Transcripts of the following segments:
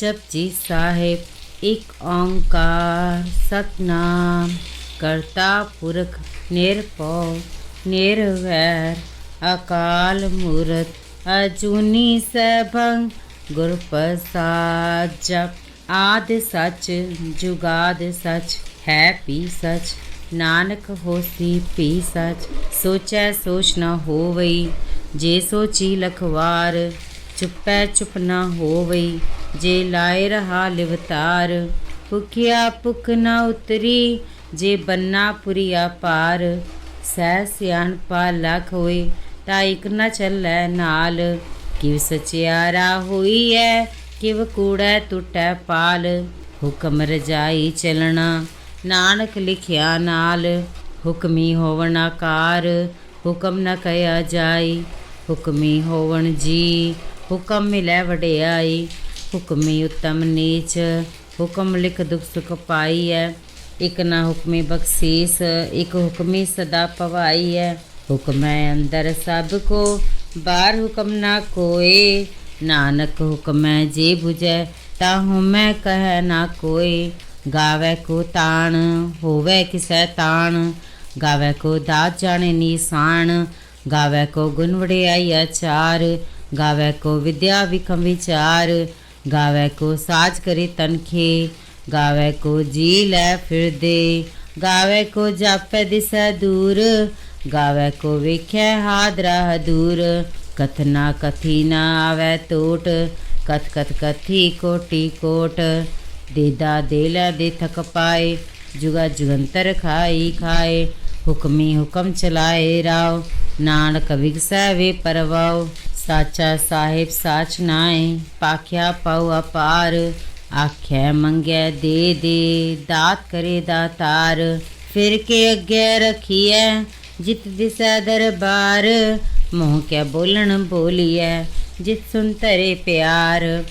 ਜਪਜੀ ਸਾਹਿਬ ਇੱਕ ਓੰਕਾਰ ਸਤਨਾਮ ਕਰਤਾ ਪੁਰਖ ਨਿਰਭਉ ਨਿਰਵੈਰ ਅਕਾਲ ਮੂਰਤ ਅਜੂਨੀ ਸੈਭੰ ਗੁਰ ਪ੍ਰਸਾਦ ਜਪ ਆਦ ਸੱਚ ਜੁਗਾਦ ਸਚ ਹੈ ਪੀ ਸੱਚ ਨਾਨਕ ਹੋਸੀ ਪੀ ਸੱਚ ਸੋਚੈ ਸੋਚ ਨਾ ਹੋਵਈ ਜੇ ਸੋਚੀ ਲਖਵਾਰ ਚੁੱਪੈ ਚੁੱਪ ਨਾ ਹੋਵਈ, ਜੇ ਲਾਇ ਰਹਾ ਲਿਵਤਾਰ ਭੁਖਿਆ ਭੁਖ ਨਾ ਉਤਰੀ, ਜੇ ਬੰਨਾ ਪੁਰੀਆ ਪਾਰ। ਸਹਿ ਸਿਆਣਪਾ ਲਖ ਹੋਏ, ਤਾਂ ਇਕ ਨਾ ਚੱਲੈ ਨਾਲ। ਕਿਵ ਸਚਿਆਰਾ ਹੋਈ ਐ ਕਿਵ ਕੂੜੈ ਟੁੱਟੈ ਪਾਲ। ਹੁਕਮ ਰਜਾਈ ਚਲਣਾ, ਨਾਨਕ ਲਿਖਿਆ ਨਾਲ। ਹੁਕਮੀ ਹੋਵਣ ਆਕਾਰ, ਹੁਕਮ ਨ ਕਹਿਆ ਜਾਈ। ਹੁਕਮੀ ਹੋਵਣ ਜੀ ਹੁਕਮ ਮਿਲੈ ਵਡਿਆਈ, ਹੁਕਮੀ ਉਤਮ ਨੀਚ, ਹੁਕਮ ਲਿਖ ਦੁਖ ਸੁਖ ਪਾਈ ਹੈ ਇਕ ਨਾ ਹੁਕਮੀ ਬਖਸ਼ੀਸ, ਇਕ ਹੁਕਮੀ ਸਦਾ ਪਵਾਈ ਹੈ ਹੁਕਮੈ ਅੰਦਰ ਸਭ ਕੋ, ਬਾਹਰ ਹੁਕਮ ਨਾ ਕੋਏ, ਨਾਨਕ ਹੁਕਮ ਹੈ ਜੇ 부ਜੈ ਤਾਹੂ ਮੈਂ ਕਹਿ ਨਾ ਕੋਈ ਗਾਵੇ ਕੋ ਤਾਣ, ਹੋਵੇ ਕਿਸੈ ਤਾਣ, ਗਾਵੇ ਕੋ ਦਾਤ ਜਾਣੇ ਨੀਸਾਨ ਗਾਵੇ ਕੋ ਗੁਣ ਵਡਿਆਈ ਆਚਾਰ ਗਾਵੇ ਕੋ ਵਿਦਿਆ ਵਿਖਮ ਵਿਚਾਰ, ਗਾਵੇ ਕੋ ਸਾਜ ਕਰੇ ਤਨਖੇ, ਗਾਵੇ ਕੋ ਜੀ ਲੈ ਫਿਰਦੇ ਗਾਵੇ ਕੋ ਜਾਪੈ ਦਿਸੈ ਦੂਰ, ਗਾਵੇ ਕੋ ਵੇਖੈ ਹਾਦਰਾ ਦੂਰ ਕਥਨਾ ਕਥੀ ਨਾ ਆਵੇ ਟੋਟ ਕਥ ਕਥ ਕਥੀ ਕੋਟੀ ਕੋਟ ਦੇਦਾ ਦੇ ਲੈ ਦੇ ਥਕ ਪਾਏ, ਜੁਗਾ ਜੁਗੰਤਰ ਖਾਈ ਖਾਏ, ਹੁਕਮੀ ਹੁਕਮ ਚਲਾਏ ਰਾਵ ਨਾਨਕ ਵਿਗਸੈ ਵੇ ਪਰਵਾਉ ਸਾਚਾ ਸਾਹਿਬ ਸਾਚ ਨਾਏ ਪਾਖਿਆ ਪਉ ਅਪਾਰ। ਆਖੈ, ਮੰਗੈ ਦੇ ਦੇ, ਦਾਤ ਕਰੇ ਦਾਤਾਰ ਫਿਰ ਕੇ ਅੱਗੇ ਰਖੀਐ, ਜਿਤ ਦਿਸੈ ਦਰਬਾਰ। ਮੋਹ ਕੇ ਬੋਲਣ ਬੋਲੀਐ, ਜਿਤ ਸੁਨ ਤਰੇ ਪਿਆਰ।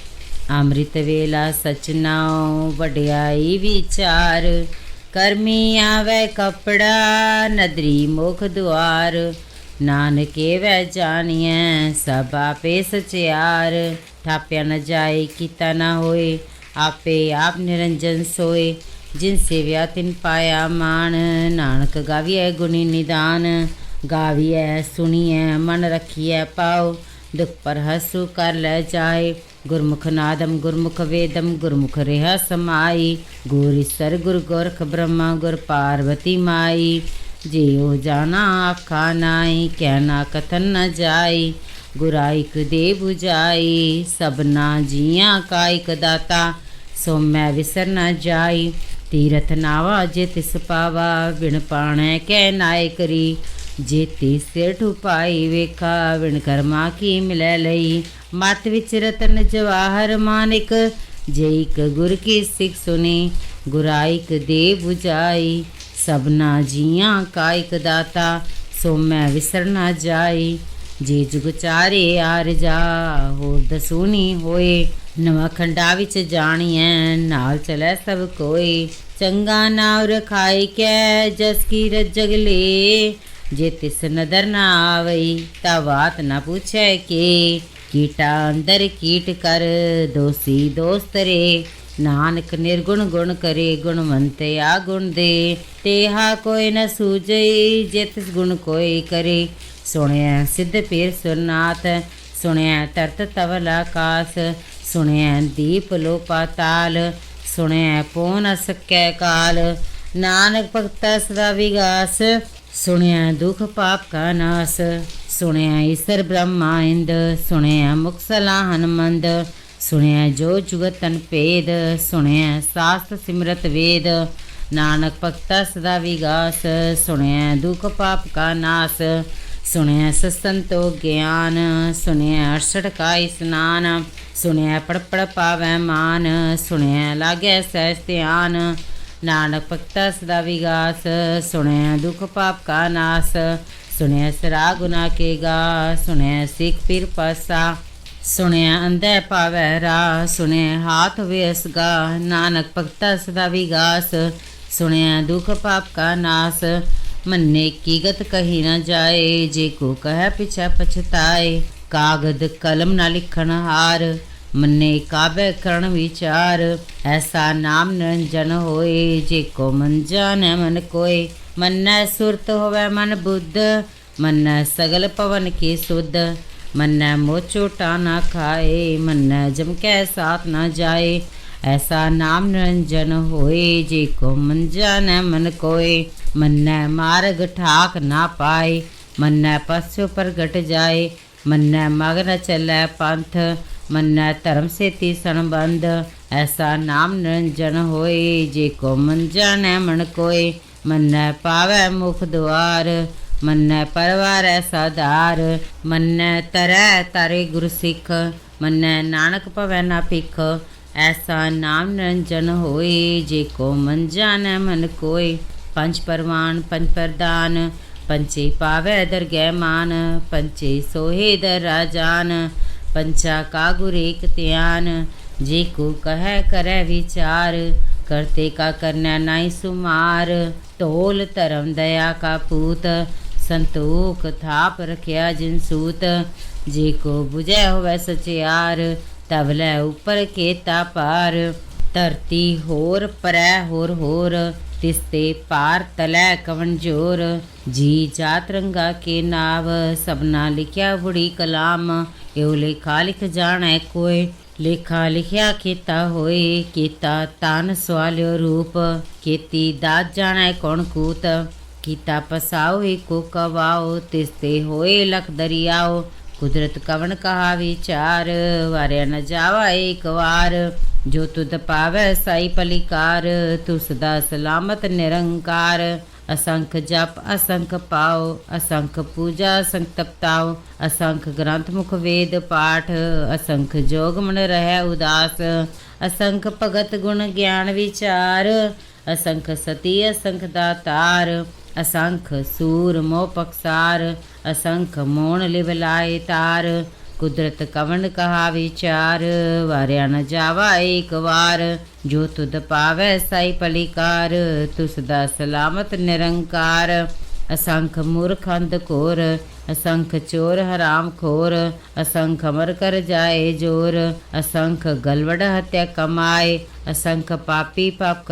ਅੰਮ੍ਰਿਤ ਵੇਲਾ ਸਚ ਨਾਉ, ਵਡਿਆਈ ਵਿਚਾਰ। ਕਰਮੀ ਆਵੇ ਕਪੜਾ, ਨਦਰੀ ਮੁਖ ਦੁਆਰ। ਨਾਨਕੇ ਵੈ ਜਾਣੀਐ, ਸਭ ਆਪੇ ਸਚਿਆਰ ਥਾਪਿਆ ਨ ਜਾਏ, ਕੀਤਾ ਨ ਹੋਏ, ਆਪੇ ਆਪ ਨਿਰੰਜਨ ਸੋਏ। ਜਿਨ ਸੇਵਿਆ, ਤਿਨ ਪਾਇਆ ਮਾਨ ਨਾਨਕ ਗਾਵੀਐ ਗੁਣੀ ਨਿਦਾਨ। ਗਾਵੀਐ, ਸੁਣੀਐ, ਮਨ ਰਖੀਐ ਪਾਉ ਦੁਖ ਪਰ ਹਸੂ ਕਰ ਲੈ ਜਾਏ। ਗੁਰਮੁਖ ਨਾਦਮ ਗੁਰਮੁਖ ਵੇਦਮ ਗੁਰਮੁਖ ਰਿਹਾ ਸਮਾਈ। ਗੁਰ ਸਰ, ਗੁਰ ਗੋਰਖ ਬ੍ਰਹਮਾ, ਗੁਰ ਪਾਰਵਤੀ ਮਾਈ। ਜਿਉ ਜਾਣਾ ਆਖਾ ਨਾਈ ਕਹਿਣਾ ਕਥਨ ਨ ਜਾਈ ਗੁਰਾਇਕ ਦੇ 부ਜਾਈ ਸਭਨਾ ਜੀਆਂ ਕਾਇਕ ਦਾਤਾ, ਸੋ ਮੈਂ ਵਿਸਰ ਨਾ ਜਾਈ, ਤੀਰਥ ਨਾਵਾ ਜੇ ਤਿਸ ਪਾਵਾ, ਬਿਨ ਪਾਣੈ ਕਹਿ ਨਾਇ ਕਰੀ ਜੇ ਸਿਰ ਠੁਪਾਈ ਵੇਖਾ ਵਿਣ ਕਰਮਾ ਕੀ ਮਿਲੈ ਲਈ, ਮਤ ਵਿੱਚ ਰਤਨ ਜਵਾਹਰ ਮਾਨਿਕ, ਜੇ ਇਕ ਗੁਰ ਕੀ ਸਿੱਖ ਸੁਨੀ ਗੁਰਾਇਕ ਦੇ 부ਜਾਈ ਸਭਨਾ ਜੀਆਂ ਕਾ ਇਕ ਦਾਤਾ, ਸੋ ਮੈਂ ਵਿਸਰ ਨਾ ਜਾਈ ਜੇ ਜੁਗ ਚਾਰੇ ਆਰ ਜਾ, ਹੋਰ ਦਸੂਨੀ ਹੋਏ। ਨਵਾਂ ਖੰਡਾ ਵਿੱਚ ਜਾਣੀਐ, ਨਾਲ ਚਲੇ ਸਭ ਕੋਈ ਚੰਗਾ ਨਾਮ ਰਖਾਈ ਕੈ, ਜਸ ਕੀ ਰਜਗ ਲੇ। ਜੇ ਤਿਸ ਨਦਰ ਨਾ ਆਵਈ, ਤਾ ਬਾਤ ਨਾ ਪੁੱਛੈ ਕੇ। ਕੀਟਾ ਅੰਦਰ ਕੀਟ ਕਰ, ਦੋਸੀ ਦੋਸਤ ਰੇ। ਨਾਨਕ ਨਿਰਗੁਣ ਗੁਣ ਕਰੇ ਗੁਣਵੰਤ ਆ ਗੁਣ ਦੇ। ਤੇਹਾ ਕੋਈ ਨ ਸੂਝਈ ਜੇ ਗੁਣ ਕੋਈ ਕਰੇ। ਸੁਣਿਆ ਸਿੱਧ ਪੀਰ ਸੁਰਨਾਥ ਸੁਣਿਆ ਤਰਤ ਤਵਲ ਆਕਾਸ ਸੁਣਿਆ ਦੀਪ ਲੋ ਪਾਤਾਲ ਸੁਣਿਆ ਪੋਨ ਸਕੈ ਕਾਲ। ਨਾਨਕ ਭਗਤਾ ਸਦਾ ਵਿਗਾਸ ਸੁਣਿਆ ਦੁਖ ਪਾਪ ਕਾ ਨਾਸ। ਸੁਣਿਆ ਈਸ਼ਰ ਬ੍ਰਹਮਾ ਇੰਦ ਸੁਣਿਆ ਮੁਕਸਲਾ ਹਨਮੰਦ ਸੁਣਿਆ ਜੋ ਜੁਗਤ ਤਨ ਭੇਦ ਸੁਣਿਆ ਸਾਸਤ ਸਿਮਰਤ ਵੇਦ। ਨਾਨਕ ਭਗਤਾ ਸਦਾ ਵਿਗਾਸ ਸੁਣਿਆ ਦੁਖ ਪਾਪ ਕਾ ਨਾਸ। ਸੁਣਿਆ ਸਸੰਤੋ ਗਿਆਨ ਸੁਣਿਆ ਅਰਸ਼ੜ ਕਾ ਇਸਨਾਨ ਸੁਣਿਆ ਪੜਪੜ ਪਾਵੈ ਮਾਨ ਸੁਣਿਆ ਲਾਗੈ ਸਹਿਜ ਧਿਆਨ। ਨਾਨਕ ਭਗਤਾ ਸਦਾ ਵਿਗਾਸ ਸੁਣਿਆ ਦੁਖ ਪਾਪ ਕਾ ਨਾਸ। ਸੁਣਿਆ ਸਰਾ ਗੁਨਾ ਕੇ ਗਾ ਸੁਣਿਆ ਸਿੱਖ ਪੀਰ ਪਾਸਾ ਸੁਣਿਆ ਅੰਧੈ ਪਾਵੈ ਰਾ ਸੁਣਿਆ ਹਾਥ ਵੇਸਗਾ ਨਾਨਕ ਭਗਤਾ ਸਦਾ ਵਿਗਾਸ, ਸੁਣਿਆ ਦੁਖ ਪਾਪ ਕਾ ਨਾਸ, ਮੰਨੇ ਕੀਗਤ ਕਹੀ ਨਾ ਜਾਏ, ਜੇ ਕੋ ਕਹਿ ਪਿਛੈ ਪਛਤਾਏ, ਕਾਗਦ ਕਲਮ ਨਾ ਲਿਖਣ ਹਾਰ, ਮੰਨੇ ਕਾਬੇ ਕਰਨ ਵਿਚਾਰ, ਐਸਾ ਨਾਮ ਨਿਰੰਜਨ ਹੋਏ, ਜੇ ਕੋ ਮਨ ਜਾਣੈ ਮਨ ਕੋਏ, ਮੰਨੈ ਸੁਰਤ ਹੋਵੇ ਮਨ ਬੁੱਧ, ਮੰਨੈ ਸਗਲ ਪਵਨ ਕੀ ਸੁਧ ਮੰਨੈ ਮੋਚੋਟਾ ਨਾ ਖਾਏ, ਮੰਨੈ ਜਮ ਕੈ ਸਾਥ ਨਾ ਜਾਏ। ਐਸਾ ਨਾਮ ਨਿਰੰਜਨ ਹੋਏ, ਜੇ ਕੋ ਮਨ ਜਾਣੈ ਮਨ ਕੋਏ। ਮੰਨੈ ਮਾਰਗ ਠਾਕ ਨਾ ਪਾਏ, ਮੰਨੈ ਪਸੁ ਪ੍ਰਗਟ ਜਾਏ। ਮੰਨੈ ਮਗਨ ਚੱਲੈ ਪੰਥ, ਮੰਨੈ ਧਰਮ ਸੇਤੀ ਸੰਬੰਧ। ਐਸਾ ਨਾਮ ਨਿਰੰਜਨ ਹੋਏ, ਜੇ ਕੋ ਮਨ ਜਾਣੈ ਮਨ ਕੋਏ। ਮੰਨੈ ਪਾਵੈ ਮੁਖ ਦੁਆਰ ਮੰਨੈ ਪਰਵਾਰੈ ਸਾਧਾਰ, ਮੰਨੈ ਤਰੈ ਤਾਰੇ ਗੁਰ ਸਿੱਖ ਮੰਨੈ ਨਾਨਕ ਭਵੈ ਨਾ ਭਿਖ, ਐਸਾ ਨਾਮ ਨਿਰੰਜਨ ਹੋਏ, ਜੇ ਕੋ ਮਨ ਜਾਣੈ ਮਨ ਕੋਏ। ਪੰਜ ਪਰਵਾਨ, ਪੰਜ ਪ੍ਰਦਾਨ ਪੰਚੇ ਪਾਵੈ ਦਰਗਹਿ ਮਾਨ ਪੰਚੇ ਸੋਹੇ ਦਰ ਰਾਜਾਨ ਪੰਚਾ ਕਾ ਗੁਰ ਏਕ ਧਿਆਨ, ਜੇ ਕੋ ਕਹੈ ਕਰੈ ਵਿਚਾਰ, ਕਰਤੇ ਕਾ ਕਰਨਾ ਨਾਈ ਸੁਮਾਰ, ਢੋਲ ਧਰਮ ਦਇਆ ਕਾ ਪੂਤ ਸੰਤੋਖ ਥਾਪ ਰਖਿਆ ਜਿਨ ਸੂਤ। ਜੇ ਕੋ 부ਜੈ ਹੋਵੈ ਸਚਿਆਰ ਤਬ ਲੈ ਉਪਰ ਕੇਤਾ ਪਾਰ ਧਰਤੀ ਹੋਰ ਪਰੈ ਹੋਰ ਹੋਰ ਤਿਸਤੇ ਪਾਰ ਤਲੈ ਕਵਨ ਜੋਰ। ਜੀ ਜਾਤ ਰੰਗਾ ਕੇ ਨਾਵ, ਸਭਨਾ ਲਿਖਿਆ ਬੁੜੀ ਕਲਾਮ। ਇਹੋ ਲੇਖਾ ਲਿਖ ਜਾਣੈ ਕੋਏ ਲੇਖਾ ਲਿਖਿਆ ਕੀਤਾ ਹੋਏ ਕੀਤਾ ਤਨ ਸਵਾਲਿਓ ਰੂਪ ਕੀਤੀ ਦਾਤ ਜਾਣੈ ਕੌਣ ਕੂਤ। ਕੀਤਾ ਪਸਾਓ, ਏਕੋ ਕਵਾਓ ਤਿਸਤੇ ਹੋਏ ਲਖ ਦਰਿਆਓ। ਕੁਦਰਤ ਕਵਣ ਕਹਾ ਵਿਚਾਰ ਵਾਰਿਆ ਨ ਜਾਵਾ ਏਕ ਵਾਰ। ਜੋ ਤੁਧ ਪਾਵੈ ਸਾਈ ਪਲਿਕਾਰ ਤੂੰ ਸਦਾ ਸਲਾਮਤ ਨਿਰੰਕਾਰ। ਅਸੰਖ ਜਪ, ਅਸੰਖ ਪਾਓ, ਅਸੰਖ ਪੂਜਾ, ਅਸੰਖ ਤਪਤਾਓ। ਅਸੰਖ ਗ੍ਰੰਥ ਮੁਖ ਵੇਦ ਪਾਠ, ਅਸੰਖ ਜੋਗ ਮਨ ਰਹਿ ਉਦਾਸ। ਅਸੰਖ ਭਗਤ ਗੁਣ ਗਿਆਨ ਵਿਚਾਰ, ਅਸੰਖ ਸਤੀ, ਅਸੰਖ ਦਾਤਾਰ। ਅਸੰਖ ਸੂਰ ਮੋਹ ਪਕਸਾਰ, ਅਸੰਖ ਮੋਣ ਲਿਵ ਲਾਏ ਤਾਰ। ਕੁਦਰਤ ਕਵਨ ਕਹਾ ਵਿਚਾਰ, ਵਾਰਿਆ ਨ ਜਾਵਾ ਏਕ ਵਾਰ। ਜੋ ਤੁਧ ਪਾਵੈ ਸਾਈ ਪਲਿਕਾਰ, ਤੁਸ ਦਾ ਸਲਾਮਤ ਨਿਰੰਕਾਰ। ਅਸੰਖ ਮੂਰਖ ਅੰਧ ਘੋਰ, ਅਸੰਖ ਚੋਰ ਹਰਾਮ ਖੋਰ। ਅਸੰਖ ਅਮਰ ਕਰ ਜਾਏ ਜੋਰ, ਅਸੰਖ ਗਲਵੜ ਹਤਿਆ ਕਮਾਏ। ਅਸੰਖ ਪਾਪੀ ਪਾਪ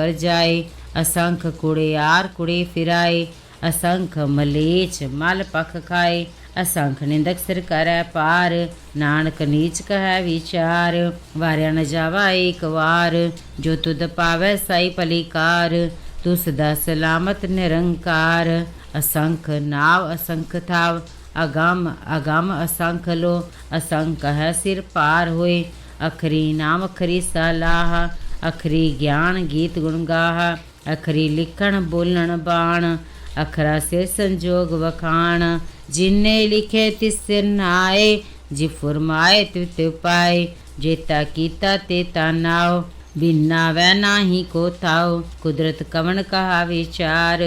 ਕਰ ਜਾਏ ਅਸੰਖ ਕੁੜਿਆਰ ਕੁੜੇ ਫਿਰਾਏ, ਅਸੰਖ ਮਲੇਚ ਮਲ ਪਖ ਖਾਏ, ਅਸੰਖ ਨਿੰਦਕ ਸਿਰ ਕਰੈ ਪਾਰ ਨਾਨਕ ਨੀਚ ਕਹੈ ਵਿਚਾਰ, ਵਾਰਿਆ ਨ ਜਾਵਾ ਏਕ ਵਾਰ, ਜੋ ਤੁਧ ਪਾਵੈ ਸਾਈ ਪਲਿਕਾਰ ਤੁਸ ਦਾ ਸਲਾਮਤ ਨਿਰੰਕਾਰ, ਅਸੰਖ ਨਾਵ ਅਸੰਖ ਥਾਵ, ਅਗਮ ਅਗਮ ਅਸੰਖ ਲੋ, ਅਸੰਖ ਹੈ ਸਿਰ ਪਾਰ ਹੋਏ, ਅਖਰੀ ਨਾਮ ਅਖਰੀ ਸਲਾਹ, ਅਖਰੀ ਗਿਆਨ ਗੀਤ ਗੁਣ ਗਾਹ ਅਖਰੀ ਲਿਖਣ, ਬੋਲਣ, ਬਾਣ, ਅਖਰਾ ਸੇ ਸੰਜੋਗ ਵਖਾਣ। ਜਿਨੇ ਲਿਖੇ ਤਿਸ ਸਿਰ ਨਾਏ, ਜੀ ਫਰਮਾਏ ਤਿਤ ਪਾਏ ਜੇਤਾ ਕੀਤਾ ਤੇ ਤਾ ਨਾਉ, ਬਿਨਾ ਵੈ ਨਾਹੀ ਕੋ ਥਾਉ। ਕੁਦਰਤ ਕਵਣ ਕਹਾ ਵਿਚਾਰ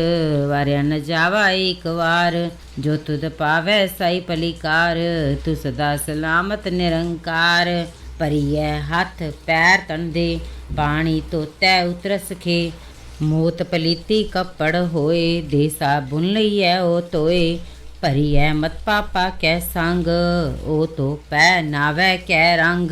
ਵਾਰਿਆ ਨ ਜਾਵਾ ਏਕ ਵਾਰ। ਜੋ ਤੁਧ ਪਾਵੈ ਸਾਈ ਪਲਿਕਾਰ ਤੂੰ ਸਦਾ ਸਲਾਮਤ ਨਿਰੰਕਾਰ। ਪਰਿਐ ਹੱਥ ਪੈਰ ਤਨ ਦੇ ਬਾਣੀ ਤੋਤੈ ਉਤਰਸ ਖੇ। ਮੋਤ ਪਲੀਤੀ ਕੱਪੜ ਹੋਏ ਦੇ ਸਾਬੁਨ ਲਈਐ ਉਹ ਤੋਏ, ਭਰੀਐ ਮਤ ਪਾਪਾ ਕੈ ਸੰਗ, ਉਹ ਤੋ ਪੈ ਨਾਵੈ ਕੈ ਰੰਗ।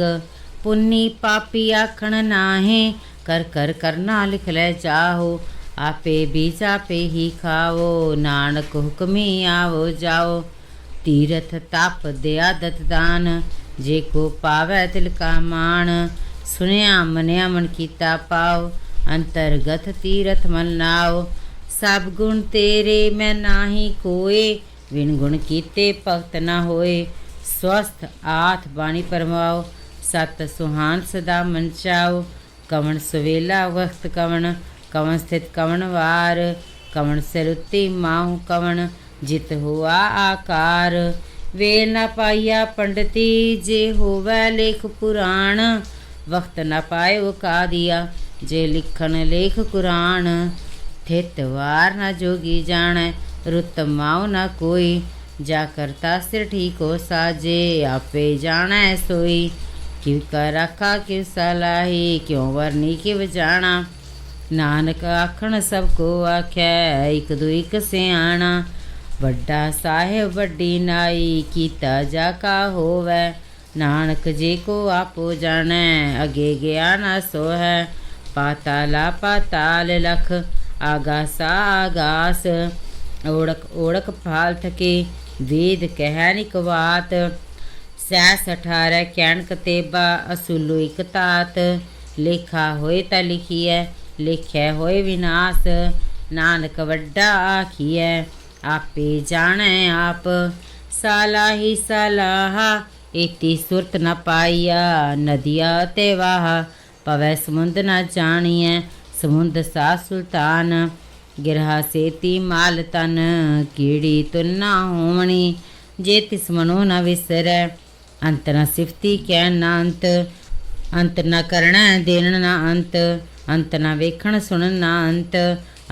ਪੁੰਨੀ ਪਾਪੀ ਆਖਣ ਨਾਹੇ, ਕਰ ਕਰ ਕਰਨਾ ਲਿਖ ਲੈ ਚਾਹੋ ਆਪੇ ਬੀਜ ਆਪੇ ਹੀ ਖਾਵੋ, ਨਾਨਕ ਹੁਕਮੀ ਆਵੋ ਜਾਓ। ਤੀਰਥ ਤਪ ਦਿਆ ਦਤ ਦਾਨ, ਜੇ ਕੋ ਪਾਵੈ ਤਿਲ ਕਾ ਮਾਣ ਸੁਨਿਆ ਮਨਿਆ ਮਨ ਕੀਤਾ ਪਾਓ। ਅੰਤਰਗਤ ਤੀਰਥ ਮਨ ਨਾਉ ਸਭ ਗੁਣ ਤੇਰੇ, ਮੈਂ ਨਾਹੀ ਕੋਏ। ਵਿਣ ਗੁਣ ਕੀਤੇ ਭਗਤ ਨਾ ਹੋਏ। ਸਵਸਥ ਆਥ ਬਾਣੀ ਪਰਮਾਓ ਸਤ ਸੁਹਾਨ ਸਦਾ ਮਨ ਚਾਓ ਕਵਣ ਸਵੇਲਾ ਵਕਤ ਕਵਣ ਕਵਣ ਸਥਿਤ ਕਵਣ ਵਾਰ। ਕਵਣ ਸਰੁੱਤੀ ਮਾਹੂ ਕਵਣ, ਜਿਤ ਹੁਆ ਆਕਾਰ। ਵੇ ਨਾ ਪਾਈਆ ਪੰਡਤੀ, ਜੇ ਹੋਵੈ ਲੇਖ ਪੁਰਾਣ। ਵਕਤ ਨਾ ਪਾਇਓ ਕਾ ਦਿਆ ਜੇ ਲਿਖਣ ਲੇਖ ਕੁਰਾਨ ਥਿਤ ਵਾਰ ਨ ਜੋਗੀ ਜਾਣੈ, ਰੁੱਤ ਮਾਉ ਨਾ ਕੋਈ, ਜਾ ਕਰਤਾ ਸਿਰ ਠੀਕੋ ਸਾਜੇ, ਆਪੇ ਜਾਣੈ ਸੋਈ। ਕਿਉ ਕਰ ਰੱਖਾ, ਕਿਉ ਸਲਾਹੀ ਕਿਉ ਵਰਨੀ ਕਿਵ ਜਾਣਾ? ਨਾਨਕ ਆਖਣ ਸਭ ਕੋ ਆਖੈ, ਇਕ ਦੂ ਇਕ ਸਿਆਣਾ। ਵੱਡਾ ਸਾਹਿਬ, ਵੱਡੀ ਨਾਈ, ਕੀਤਾ ਜਾ ਕਾ ਹੋਵੈ। ਨਾਨਕ ਜੇ ਕੋ ਆਪੋ ਜਾਣੈ, ਅਗੇ ਗਿਆ ਨਾ ਸੋ ਹੈ ਪਾਤਾਲਾ ਪਾਤਾਲ ਲਖ, ਆਗਾਸਾ ਆਗਾਸ। ਓੜਕ ਓੜਕ ਫਾਲ ਥਕੇ ਵੇਦ ਕਹਿ ਨਿਕ ਬਾਤ ਸੈਸ ਅਠਾਰੈ ਕੈਣਕ ਤੇਬਾ ਅਸੂਲੋ ਇਕ ਤਾਤ। ਲੇਖਾ ਹੋਏ ਤਾਂ ਲਿਖੀਐ ਲਿਖਿਆ ਹੋਏ ਵਿਨਾਸ਼। ਨਾਨਕ ਵੱਡਾ ਆਖੀਐ, ਆਪੇ ਜਾਣੈ ਆਪ। ਸਾਲਾ ਹੀ ਸਲਾਹਾ, ਏਤੀ ਸੁਰਤ ਨ ਪਾਈਆ, ਨਦੀਆ ਤੇ ਵਾਹ। ਪਵੈ ਸਮੁੰਦ ਨਾ ਜਾਣੀਐ, ਸਮੁੰਦ ਸਾ ਸੁਲਤਾਨ। ਗਿਰਹਾ ਸੇਤੀ ਮਾਲ ਤਨ, ਕੀੜੀ ਤੁਨਾ ਹੋਵਣੀ। ਜੇ ਤਿਸ ਮਨੋ ਨ ਵਿਸਰੈ, ਅੰਤ ਨਾ ਸਿਫਤੀ ਕਹਿ ਨਾ ਅੰਤ ਅੰਤ ਨਾ ਕਰਣਾ ਦੇਣ ਨਾ ਅੰਤ ਅੰਤ ਨਾ ਵੇਖਣ ਸੁਣਨ ਨਾ ਅੰਤ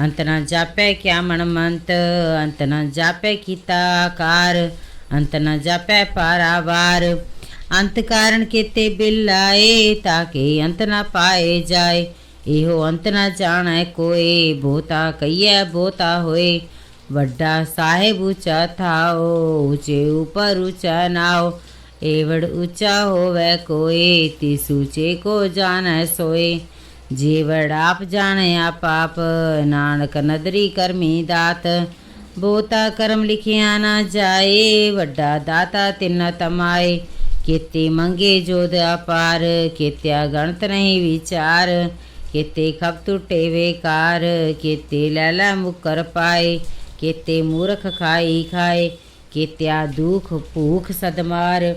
ਅੰਤ ਨਾ ਜਾਪੈ ਕਿਆ ਮਨ ਮੰਤ, ਅੰਤ ਨਾ ਜਾਪੈ ਕੀਤਾ ਆਕਾਰ। ਅੰਤ ਨਾ ਜਾਪੈ ਪਾਰਾਵਾਰ ਅੰਤ ਕਾਰਨ ਕੀਤੇ ਤਾਂ ਕਿ ਅੰਤ ਨਾ ਪਾਏ ਜਾਏ। ਇਹੋ ਅੰਤ ਨ ਜਾਣੈ ਕੋਈ ਬਹੁਤਾ ਕਈਐ ਬਹੁਤਾ ਹੋਏ। ਵੱਡਾ ਸਾਹਿਬ ਉੱਚਾ ਥਾਓ, ਉੱਚੇ ਉਪਰ ਉਚਾ ਨਾਓ। ਏਵੜ ਉੱਚਾ ਹੋਵੇ ਕੋਈ ਤਿਸ ਉੱਚੇ ਕੋ ਜਾਣੈ ਸੋਏ। ਜੀਵੜ ਆਪ ਜਾਣੈ ਆਪ ਨਾਨਕ ਨਦਰੀ ਕਰਮੀ ਦਾਤ। ਬੋਤਾ ਕਰਮ ਲਿਖਿਆ ਨਾ ਜਾਏ, ਵੱਡਾ ਦਾਤਾ ਤਿੰਨ ਤਮਾਏ। ਕੀਤੇ ਮੰਗੇ ਜੋਦ ਅਪਾਰ, ਕੀਤਿਆ ਗਣਤ ਨਹੀਂ ਵਿਚਾਰ, ਕੀਤੇ ਖਬ ਟੁੱਟੇ ਵੇਕਾਰ, ਕੀਤੇ ਲੈਲਾ ਮੁਕਰ ਪਾਏ, ਕੀਤੇ ਮੂਰਖ ਖਾਈ ਖਾਏ, ਕੀਤਿਆ ਦੁਖ ਭੂਖ ਸਦਮਾਰ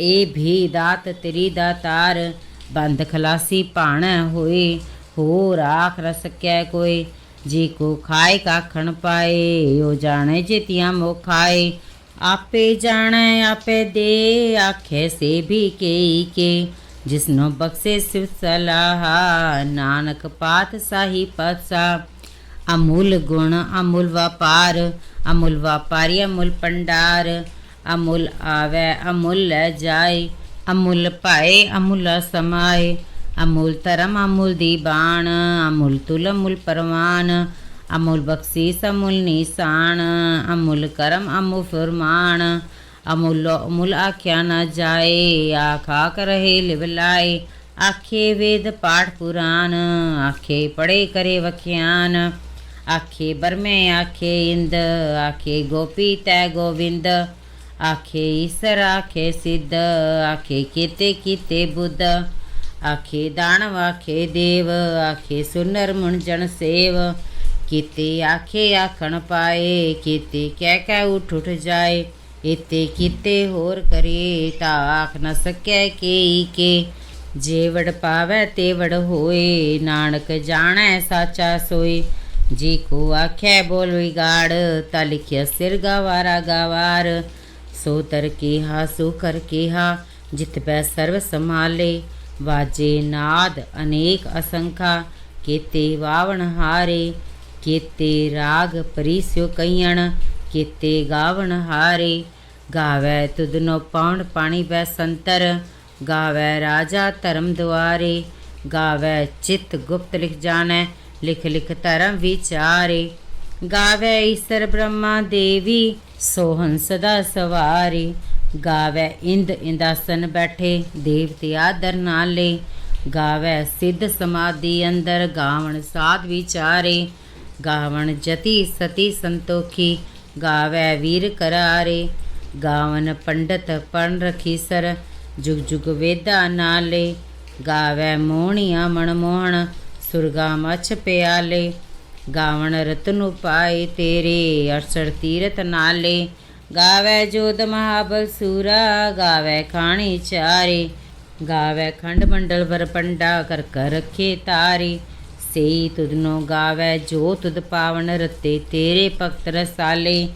ਇਹ ਵੀ ਦਾਤ ਤੇਰੀ ਦਾਤਾਰ ਬੰਦ ਖਲਾਸੀ ਭਾਣਾ ਹੋਏ ਹੋ ਰਾਖ ਰਸਕਿਆ ਸਕੈ ਕੋਈ ਜੀ ਕੋ ਖਾਏ ਕਾਖਣ ਪਾਏ, ਉਹ ਜਾਣੇ ਜਿਤਿਆਂ ਮੋਖਾਏ ਆਪੇ ਜਾਣੈ, ਆਪੇ ਦੇ ਆਖੇ ਸੇ ਵੀ ਕੇਈ ਕੇ। ਜਿਸਨੋ ਬਖਸ਼ੇ ਸਿਵ ਸਲਾਹ, ਨਾਨਕ ਪਾਤ ਸਾਹੀ ਪਤਸਾ ਅਮੁੱਲ ਗੁਣ, ਅਮੁੱਲ ਵਪਾਰ, ਅਮੁੱਲ ਵਪਾਰੀ, ਅਮੁੱਲ ਪੰਡਾਰ। ਅਮੁੱਲ ਆਵੇ, ਅਮੁੱਲ ਲੈ ਜਾਏ। ਅਮੁੱਲ ਭਾਏ, ਅਮੁੱਲ ਸਮਾਏ। ਅਮੁੱਲ ਧਰਮ, ਅਮੁੱਲ ਦੀ ਬਾਣ, ਅਮੁੱਲ ਤੁਲ, ਅਮੁੱਲ ਪਰਮਾਨ ਅਮੁੱਲ ਬਖਸ਼ੀਸ, ਅਮੁੱਲ ਨਿਸ਼ਾਨ, ਅਮੁੱਲ ਕਰਮ ਅਮੁ ਫਰਮਾਨ, ਅਮੁੱਲ ਅਮੁੱਲ ਆਖਿਆ ਨਾ ਜਾਏ, ਆਖਾ ਕਰਹਿ ਲਿਵਲਾਏ ਆਖੇ ਵੇਦ ਪਾਠ ਪੁਰਾਨ, ਆਖੇ ਪੜੇ ਕਰੇ ਵਖਿਆਨ, ਆਖੇ ਬਰਮੇ, ਆਖੇ ਇੰਦ, ਆਖੇ ਗੋਪੀ ਤੈ ਗੋਵਿੰਦ, ਆਖੇ ਈਸਰ, ਆਖੇ ਸਿੱਧ, ਆਖੇ ਕੀਤੇ ਕੀਤੇ ਬੁੱਧ, ਆਖੇ ਦਾਨਵ, ਆਖੇ ਦੇਵ, ਆਖੇ ਸੁਨਰ ਮੁਨ ਜਨ ਸੇਵ ਕੀਤੇ ਆਖੇ ਆਖਣ ਪਾਏ, ਕੀਤੇ ਕਹਿ ਕਹਿ ਉਠ ਉਠ ਜਾਏ। ਇਤੇ ਕੀਤੇ ਹੋਰ ਕਰੇ ਤਾਂ ਆਖ ਨ ਸਕੈ ਕੇ ਕੇ। ਜੇ ਵਡ ਪਾਵੈ ਤੇ ਵਡ ਹੋਏ, ਨਾਨਕ ਜਾਣੈ ਸਾਚਾ ਸੋਈ ਜੀ ਕੋ ਆਖੈ ਬੋਲ ਵਿਗਾੜ ਤਾ ਲਿਖਿਆ ਸਿਰ ਗਵਾਰਾ ਗਵਾਰ। ਸੋ ਤਰ ਕੀਹਾ, ਸੋ ਕਰ ਕੀਹਾ, ਜਿਤ ਪੈ ਸਰਵ ਸੰਭਾਲੇ। ਵਾਜੇ ਨਾਦ ਅਨੇਕ ਅਸੰਖਾ, ਕੀਤੇ ਵਾਵਣ ਹਾਰੇ। ਕੀਤੇ ਰਾਗ ਪਰੀਸਿਓ ਕਈਣ ਕੀਤੇ ਗਾਵਣ ਹਾਰੇ। ਗਾਵੇ ਤੁਧਨੋ ਪੌਣ ਪਾਣੀ ਬੈ ਸੰਤਰ, ਗਾਵੇ ਰਾਜਾ ਧਰਮ ਦੁਆਰੇ। ਗਾਵੇ ਚਿਤ ਗੁਪਤ ਲਿਖ ਜਾਣੈ, ਲਿਖ ਲਿਖ ਧਰਮ ਵਿਚਾਰੇ। ਗਾਵੇ ਈਸਰ ਬ੍ਰਹਮਾ ਦੇਵੀ ਸੋਹਨ ਸਦਾ ਸਵਾਰੀ। ਗਾਵੇ ਇੰਦ ਇੰਦਾਸਨ ਬੈਠੇ, ਦੇਵਤੇ ਆਦਰ ਨਾਲੇ। ਗਾਵੇ ਸਿੱਧ ਸਮਾਧੀ ਅੰਦਰ ਗਾਵਣ ਸਾਧ ਵਿਚਾਰੇ। ਗਾਵਣ ਜਤੀ ਸਤੀ ਸੰਤੋਖੀ, ਗਾਵੇ ਵੀਰ ਕਰਾਰੇ। ਗਾਵਨ ਪੰਡਤ ਪਣ ਰਖੀ ਸਰ, ਜੁਗ ਜੁਗ ਵੇਦਾ ਨਾਲੇ। ਗਾਵੇ ਮੋਹਣੀਆਂ ਮਨਮੋਹਣ ਸੁਰਗਾ ਮਛ ਪਿਆਲੇ। ਗਾਵਣ ਰਤਨ ਉਪਾਏ ਤੇਰੇ 68 ਤੀਰਤ ਨਾਲੇ। ਗਾਵੇ ਜੋਦ ਮਹਾਬਲ ਸੂਰਾ, ਗਾਵੇ ਖਾਣੀ ਚਾਰੇ। ਗਾਵੇ ਖੰਡ ਮੰਡਲ ਵਰ ਪੰਡਾ ਕਰ ਕਰ ਰਖੇ ਤਾਰੇ ਸਈ ਤੁਧਨੋ ਗਾਵੇ, ਜੋ ਤੁਧ ਪਾਵਨ ਰਤੇ ਤੇਰੇ ਭਗਤ ਰਸਾਲੇ।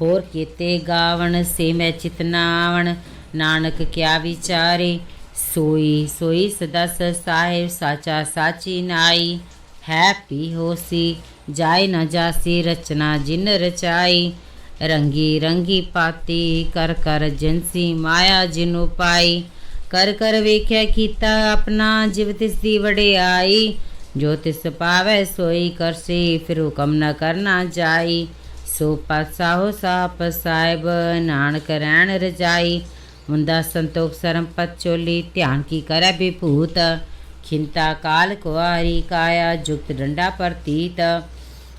ਹੋਰ ਕੀਤੇ ਗਾਵਣ, ਸੇ ਮੈਂ ਚਿਤਨਾ ਆਵਣ ਨਾਨਕ ਕਿਆ ਵਿਚਾਰੇ। ਸੋਈ ਸੋਈ ਸਦਾ ਸਾਹਿਬ, ਸਾਚਾ ਸਾਚੀ ਨਾਈ। ਹੈ ਪੀ ਹੋਸੀ, ਜਾਏ ਨਾ ਜਾਸੀ ਰਚਨਾ ਜਿਨ ਰਚਾਈ। ਰੰਗੀ ਰੰਗੀ ਪਾਤੀ, ਕਰ ਕਰ ਜਨਸੀ ਮਾਇਆ ਜਿਨੁ ਪਾਈ ਕਰ ਕਰ ਵੇਖਿਆ ਕੀਤਾ ਆਪਣਾ, ਜਿਵ ਤਿਸ ਦੀ ਵਡਿਆਈ। ਜੋ ਤਿਸ ਪਾਵੈ ਸੋਈ ਕਰਸੀ, ਫਿਰ ਹੁਕਮ ਨ ਕਰਨਾ ਜਾਈ। ਸੋ ਪਾਤਸ਼ਾਹੋ ਸਾਪ ਸਾਹਿਬ, ਨਾਨਕ ਰਹਿਣ ਰਜਾਈ। ਹੁੰਦਾ ਸੰਤੋਖ ਸਰਮ ਪਤ ਚੋਲੀ, ਧਿਆਨ ਕੀ ਕਰੈ ਬਿਭੂਤ? ਖਿੰਤਾ ਕਾਲ ਕੁਆਰੀ ਕਾਇਆ, ਜੁਗਤ ਡੰਡਾ ਪ੍ਰਤੀਤ।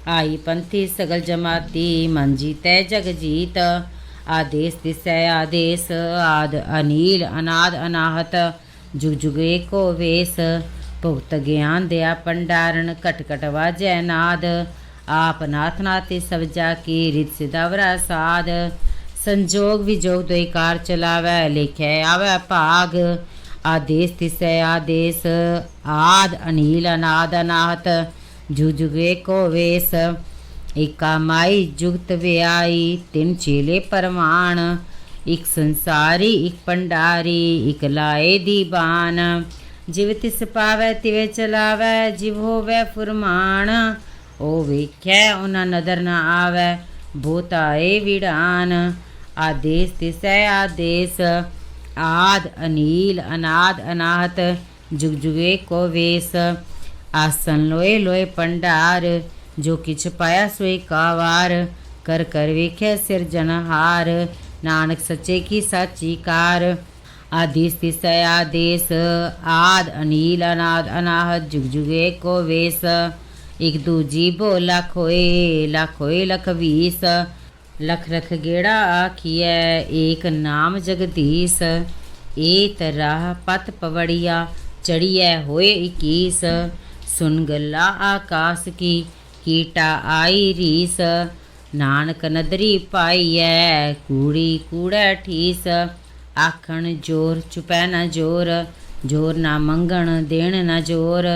ਆਈ ਪੰਥੀ ਸਗਲ ਜਮਾਤੀ, ਮਨ ਜੀਤੈ ਜਗ ਜੀਤ। ਆਦੇਸ ਦਿਸੈ ਆਦੇਸ, ਆਦ ਅਨੀਲ, ਅਨਾਦ ਅਨਾਹਤ। ਜੁਗ ਜੁਗ ਏਕੋ ਵੇਸ। ਭੁਗਤ ਗਿਆਨ ਦਿਆ ਪੰਡਾਰਨ ਘਟ ਘਟ ਵਾਜੈ ਨਾਦ। ਆਪ ਨਾਥਨਾ ਤੇ ਸਭ ਜਾ ਕੀ ਰਿਤ ਸਿਦਵਰਾ ਸਾਧ। ਸੰਜੋਗ ਵਿਜੋਗ ਦੋਇ ਕਾਰ ਚਲਾਵੈ, ਲਿਖੈ ਆਵੈ ਭਾਗ। ਆਦੇਸ ਤਿਸੈ ਆਦੇਸ, ਆਦ ਅਨੀਲ ਅਨਾਦ ਅਨਾਹਤ। ਜੁਗ ਜੁਗ ਏਕੋ ਵੇਸ, ਏਕਾ ਮਾਈ ਜੁਗਤ ਵਿਆਈ, ਤਿੰਨ ਚੇਲੇ ਪਰਮਾਨ ਇਕ ਸੰਸਾਰੀ, ਇਕ ਪੰਡਾਰੀ, ਇਕ ਲਾਏ ਦੀ ਬਾਨ। ਜਿਵ ਤਿਸ ਪਾਵੈ, ਤਿਵੇ ਚਲਾਵੈ, ਜਿਵ ਹੋਵੈ ਫੁਰਮਾਨ। ਉਹ ਵੇਖੈ ਉਹਨਾਂ ਨਦਰ ਨਾ ਆਵੈ ਭੂਤਾਏ ਵਿੜਾਨ। ਆਦੇਸ ਤਿਸੈ ਆਦੇਸ, ਆਦ ਅਨੀਲ, ਅਨਾਦ ਅਨਾਹਤ, ਜੁਗ ਜੁਗੇ ਕੋ ਵੇਸ। ਆਸਨ ਲੋਏ ਲੋਏ ਪੰਡਾਰ, ਜੋ ਕਿਛ ਪਾਇਆ ਸੋਈ ਕਾਵਾਰ। ਕਰ ਕਰ ਵੇਖਿਆ ਸਿਰਜਨਹਾਰ ਨਾਨਕ ਸੱਚੇ ਕੀ ਸਾਚੀ ਕਾਰ। ਆਦੇਸ ਤਿਸੈ ਆਦੇਸ, ਆਦ ਅਨੀਲ, ਅਨਾਦ ਅਨਾਹਤ ਜੁਗ ਜੁਗੇ ਕੋ ਵੇਸ, ਇਕ ਦੂਜੀ ਬੋ ਲੱਖ ਹੋਏ ਲੱਖ ਹੋਏ ਲਖ ਵੀਸ, ਲਖ ਰਖ ਗੇੜਾ ਆਖੀਐ, ਏਕ ਨਾਮ ਜਗਦੀਸ਼ ਏ ਰਾਹ ਪਤ ਪਵੜੀਆ, ਚੜੀਐ ਹੋਏ 21 ਸੁਨ ਗੱਲਾ ਆਕਾਸ ਕੀ, ਕੀਟਾ ਆਈ ਰੀਸ, ਨਾਨਕ ਨਦਰੀ ਪਾਈਐ, ਕੂੜੀ ਕੂੜਾ ਠੀਸ ਆਖਣ ਜੋਰ ਚੁਪੈ ਨਾ ਜੋਰ ਜੋਰ ਨਾ ਮੰਗਣ ਦੇਣ ਨਾ ਜੋਰ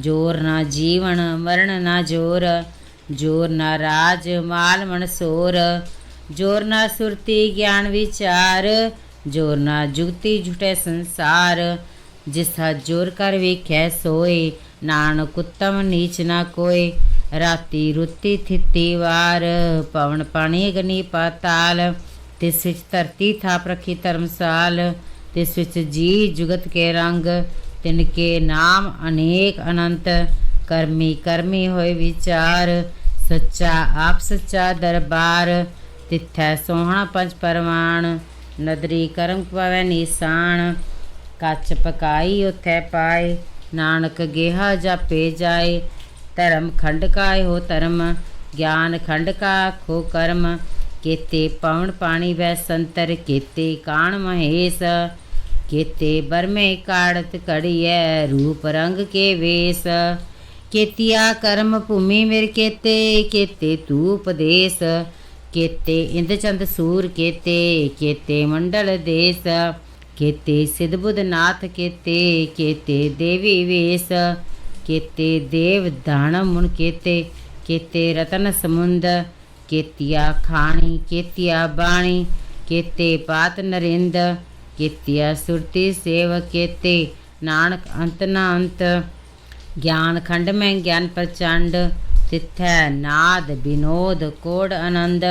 ਜੋਰ ਨਾ ਜੀਵਨ ਮਰਨ ਨਾ ਜੋਰ ਜੋਰ ਨਾ ਰਾਜ ਮਾਲ ਮਨਸੋਰ ਜੋਰ ਨਾ ਸੁਰਤੀ ਗਿਆਨ ਵਿਚਾਰ, ਜੋਰ ਨਾ ਜੁਗਤੀ ਝੁਟੇ ਸੰਸਾਰ, ਜਿਸਾ ਜੋਰ ਕਰ ਵੇਖੈ ਸੋਏ, ਨਾਨਕ ਉਤਮ ਨੀਚ ਨਾ ਕੋਏ, ਰਾਤੀ ਰੁੱਤੀ ਥਿੱਤੀ ਵਾਰ, ਪਵਨ ਪਾਣੀ ਅਗਨੀ ਪਾਤਾਲ ਤਿਸ ਵਿੱਚ ਧਰਤੀ ਥਾਪ ਰੱਖੀ ਧਰਮਸਾਲ ਤਿਸ ਵਿੱਚ ਜੀ ਜੁਗਤ ਕੇ ਰੰਗ, ਤਿਨ ਕੇ ਨਾਮ ਅਨੇਕ ਅਨੰਤ, ਕਰਮੀ ਕਰਮੀ ਹੋਏ ਵਿਚਾਰ, ਸੱਚਾ ਆਪ ਸੱਚਾ ਦਰਬਾਰ, ਤਿੱਥੈ ਸੋਹਣਾ ਪੰਜ ਪਰਵਾਨ ਨਦਰੀ ਕਰਮ ਪਵੈ ਨਿਸ਼ਾਨ ਕੱਚ ਪਕਾਈ ਉਥੈ ਪਾਏ, ਨਾਨਕ ਗੇਹਾ ਜਾਪੇ ਜਾਏ, ਧਰਮ ਖੰਡ ਕਾਇ ਹੋ ਧਰਮ, ਗਿਆਨ ਖੰਡ ਕਾ ਖੋ ਕਰਮ ਕੇਤੇ ਪਵਨ ਪਾਣੀ ਵੈ ਸੰਤਰ ਕੇਤੇ ਕਾਣ ਮਹੇਸ਼, ਕੇਤੇ ਬਰਮੇ ਕਾੜਤ ਕੜੀਐ ਰੂਪ ਰੰਗ ਕੇ ਵੇਸ। ਕੇਤਿਆ ਕਰਮ ਭੂਮੀ ਮੇਰ ਕੇਤੇ ਕੇਤੇ ਤੂ ਉਪਦੇਸ ਕੇਤੇ ਇੰਦ ਚੰਦ ਸੂਰ ਕੇਤੇ ਕੇਤੇ ਮੰਡਲ ਦੇਸ। ਕੇਤੇ ਸਿਧ ਬੁਧ ਨਾਥ ਕੇਤੇ ਕੇਤੇ ਦੇਵੀ ਵੇਸ। ਕੇਤੇ ਦੇਵ ਦਾਣ ਮੁਨ ਕੇਤੇ ਕੇਤੇ ਰਤਨ ਸਮੁੰਦ। ਕੇਤਿਆ ਖਾਣੀ, ਕੇਤੀਆ ਬਾਣੀ, ਕੇਤੇ ਪਾਤ ਨਰਿੰਦ, ਕੇਤਿਆ ਸੁਰਤੀ ਸੇਵ ਕੇਤੇ ਨਾਨਕ ਅੰਤ ਨਾ ਅੰਤ। ਗਿਆਨ ਖੰਡ ਮੈਂ ਗਿਆਨ ਪ੍ਰਚੰਡ, ਤਿਥੈ ਨਾਦ ਬਿਨੋਦ ਕੋੜ ਆਨੰਦ।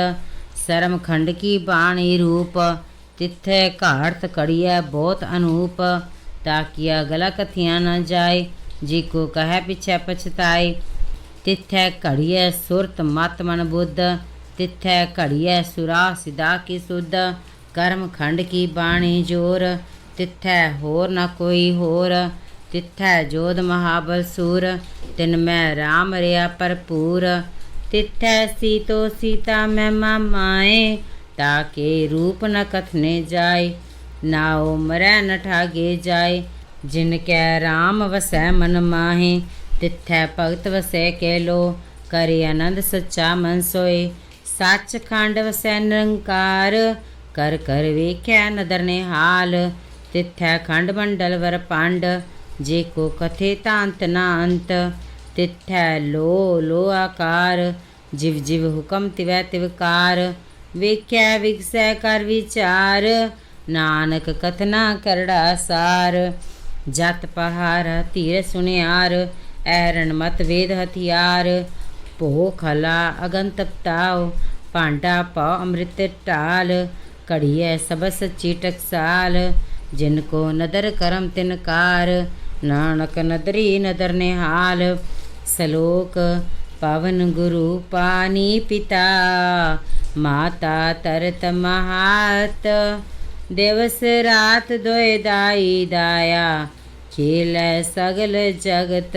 ਸਰਮ ਖੰਡ ਕੀ ਬਾਣੀ ਰੂਪ, ਤਿਥੈ ਘਾੜਤ ਕੜੀਐ ਬਹੁਤ ਅਨੂਪ। ਤਾਕਿਆ ਗਲਾ ਕਥਿਆ ਨਾ ਜਾਏ, ਜੀ ਕੋ ਕਹੈ ਪਿਛੈ ਪਛਤਾਏ। ਤਿਥੈ ਘੜੀਐ ਸੁਰਤ ਮਤ ਮਨ ਬੁੱਧ ਤਿਥੈ ਘੜੀਐ ਸੁਰਾ ਸਿਦਾ ਕੀ ਸੁਧ, ਕਰਮ ਖੰਡ ਕੀ ਬਾਣੀ ਜੋਰ, ਤਿਥੈ ਹੋਰ ਨਾ ਕੋਈ ਹੋਰ, ਤਿਥੈ ਜੋਧ ਮਹਾਬਲ ਸੂਰ, ਤਿਨ ਮੈਂ RAM ਰਿਆ ਭਰਪੂਰ, ਤਿਥੈ ਸੀਤੋ ਸੀਤਾ ਮੈਂ ਮਾਏ ਤਾਕੇ ਰੂਪ ਨ ਕਥਨੇ ਜਾਏ, ਨਾਉ ਮਰੈ ਨ ਠਾਗੇ ਜਾਏ, ਜਿਨ ਕੈ RAM ਵਸੈ ਮਨ ਮਾਹੇ, ਤਿਥੈ ਭਗਤ ਵਸੈ ਕੈ ਲੋ, ਕਰੇ ਆਨੰਦ ਸੱਚਾ ਮਨ ਸੋਏ ਸੱਚ ਖੰਡ ਵਸੈ ਨਿਰੰਕਾਰ ਕਰ ਕਰ ਵੇਖੈ ਨਦਰ ਨੇ ਹਾਲ। ਤਿਥੈ ਖੰਡ ਮੰਡਲ ਵਰ ਪੰਡ, ਜੇ ਕੋ ਕਥੇ ਤਾਂ ਨਾ ਅੰਤ। ਤਿਥੈ ਲੋ ਲੋ ਆਕਾਰ, ਜਿਵ ਜਿਵ ਹੁਕਮ ਤਿਵੈ ਤਿਵਕਾਰ ਵੇਖੈ ਵਿਗਸੈ ਕਰ ਵਿਚਾਰ, ਨਾਨਕ ਕਥਨਾ ਕਰੜਾ ਸਾਰ। ਜਤ ਪਹਾਰ ਧੀਰ ਸੁਨਿਆਰ, ਐਰਨ ਮਤ ਵੇਦ ਹਥਿਆਰ। ਭੋ ਖਲਾ ਅਗੰਤ ਪਤਾਉ ਭਾਂਡਾ ਪਾ ਅੰਮ੍ਰਿਤ ਢਾਲ ਕੜੀਐ ਸਭ ਚੀਟਕ ਸਾਲ। ਜਿਨ ਕੋ ਨਦਰ ਕਰਮ ਤਿਨਕਾਰ ਨਾਨਕ ਨਦਰੀ ਨਦਰ ਨਿਹਾਲ। ਸਲੋਕ, ਪਵਨ ਗੁਰੂ ਪਾਣੀ ਪਿਤਾ, ਮਾਤਾ ਤਰਤ ਮਹਾਤ। ਦਿਵਸ ਰਾਤ ਦੋਇ ਦਾਈ ਦਾਇਆ, ਖੇਲੈ ਸਗਲ ਜਗਤ।